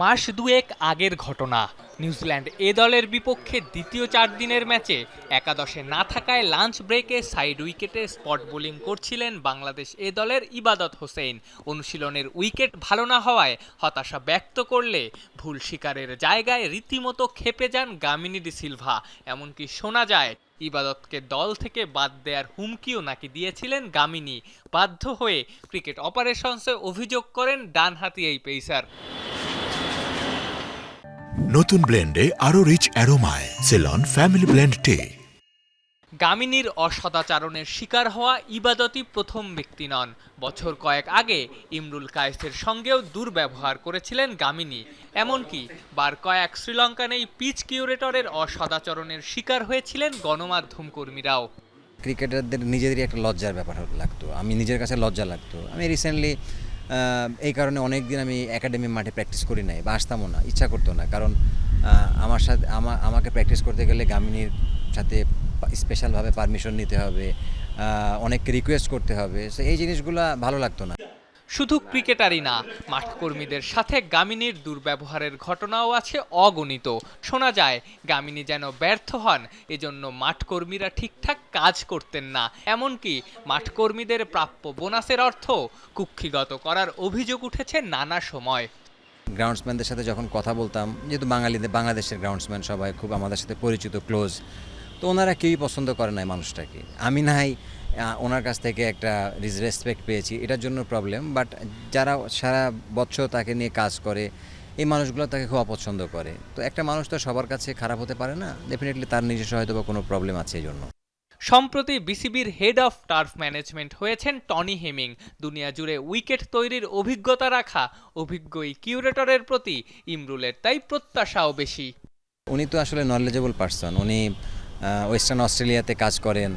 মাস দুয়েক আগের ঘটনা। নিউজিল্যান্ড এ দলের বিপক্ষে দ্বিতীয় চার দিনের ম্যাচে একাদশে না থাকায় লাঞ্চ ব্রেকে সাইড উইকেটে স্পট বোলিং করছিলেন বাংলাদেশ এ দলের ইবাদত হোসেন। অনুশীলনের উইকেট ভালো না হওয়ায় হতাশা ব্যক্ত করলে ভুল শিকারের জায়গায় রীতিমতো খেপে যান গামিনী ডি সিলভা। এমনকি শোনা যায়, ইবাদতকে দল থেকে বাদ দেওয়ার হুমকিও নাকি দিয়েছিলেন গামিনী। বাধ্য হয়ে ক্রিকেট অপারেশনসে অভিযোগ করেন ডানহাতি এই পেসার। নতুন ব্লেন্ডে আরও রিচ অ্যারোমায় সেলন ফ্যামিলি ব্লেন্ড টে গামিনীর অসদাচারণের শিকার হওয়া ইবাদতই প্রথম ব্যক্তি নন। বছর কয়েক আগে ইমরুল কায়েসের সঙ্গেও দুর্ব্যবহার করেছিলেন গামিনী। এমনকি বার কয়েক শ্রীলঙ্কান এই পিচ কিউরেটরের অসদাচরণের শিকার হয়েছিলেন গণমাধ্যম কর্মীরাও। ক্রিকেটারদের নিজেদেরই একটা লজ্জার ব্যাপার লাগতো। আমি নিজের কাছে লজ্জা লাগতো। আমি রিসেন্টলি এই কারণে অনেক দিন আমি একাডেমি মাঠে প্র্যাকটিস করি নাই বা আসতামও না, ইচ্ছা করতো না। কারণ আমার সাথে, আমা- আমাকে প্র্যাকটিস করতে গেলে গামিনীর সাথে স্পেশালভাবে পারমিশন নিতে হবে অনেককে রিকোয়েস্ট করতে হবে। সো এই জিনিসগুলো ভালো লাগতো না। শুধু ক্রিকেটারই না, মাঠকর্মীদের সাথে গামিনীর দুর্ব্যবহারের ঘটনাও আছে অগণিত। শোনা যায়, গামিনী যেন ব্যর্থ হন, এজন্য মাঠকর্মীরা ঠিকঠাক কাজ করতেন না। এমনকি মাঠকর্মীদের প্রাপ্য বোনাসের অর্থ কুক্ষিগত করার অভিযোগ উঠেছে নানা সময়। গ্রাউন্ডসম্যানদের সাথে যখন কথা বলতাম, যেহেতু বাঙালিদের, বাংলাদেশের গ্রাউন্ডসম্যান সবাই খুব আমাদের সাথে পরিচিত ক্লোজ তো ওনারা কেউই পছন্দ করে নাই মানুষটাকে। আমি নাই ওনার কাছ থেকে একটা রেসপেক্ট পেয়েছি। এটার জন্য প্রবলেম বাট যারা সারা বছর তাকে নিয়ে কাজ করে এই মানুষগুলো তাকে খুব অপছন্দ করে। তো একটা মানুষ তো সবার কাছে খারাপ হতে পারে না ডেফিনেটলি তার নিজস্ব হয়তো বা কোনো প্রবলেম আছে এই জন্য সম্প্রতি বিসিবির হেড অফ টার্ফ ম্যানেজমেন্ট হয়েছেন টনি হেমিং। দুনিয়া জুড়ে উইকেট তৈরির অভিজ্ঞতা রাখা অভিজ্ঞ এই কিউরেটরের প্রতি ইমরুলের তাই প্রত্যাশাও বেশি। উনি তো আসলে নলেজেবল পার্সন উনি ওয়েস্টার্ন অস্ট্রেলিয়াতে কাজ করেন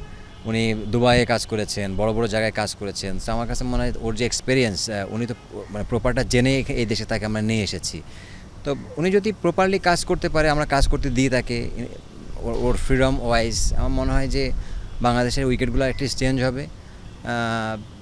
উনি দুবাইয়ে কাজ করেছেন, বড় বড় জায়গায় কাজ করেছেন। তো আমার কাছে মনে হয় ওর যে এক্সপিরিয়েন্স উনি তো মানে প্রপারটা জেনে এই দেশে তাকে আমরা নিয়ে এসেছি। তো উনি যদি প্রপারলি কাজ করতে পারে, আমরা কাজ করতে দিই তাকে ওর- ফ্রিডম ওয়াইজ আমার মনে হয় যে বাংলাদেশের উইকেটগুলো অ্যাটলিস্ট চেঞ্জ হবে।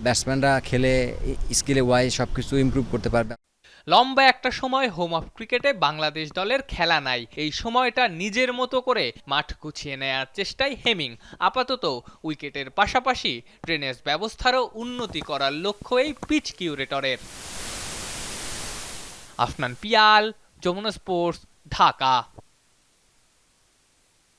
ব্যাটসম্যানরা খেলে স্কিলে ওয়াইজ সব কিছু ইমপ্রুভ করতে পারবে। লম্বা একটা সময় হোম অফ ক্রিকেটে বাংলাদেশ দলের খেলা নাই। এই সময়টা নিজের মতো করে মাঠ গুছিয়ে নেয়ার চেষ্টায় হেমিং আপাতত উইকেটের পাশাপাশি ড্রেনেজ ব্যবস্থারও উন্নতি করার লক্ষ্য এই পিচ কিউরেটরের আফনান পিয়াল, যমুনা স্পোর্টস ঢাকা।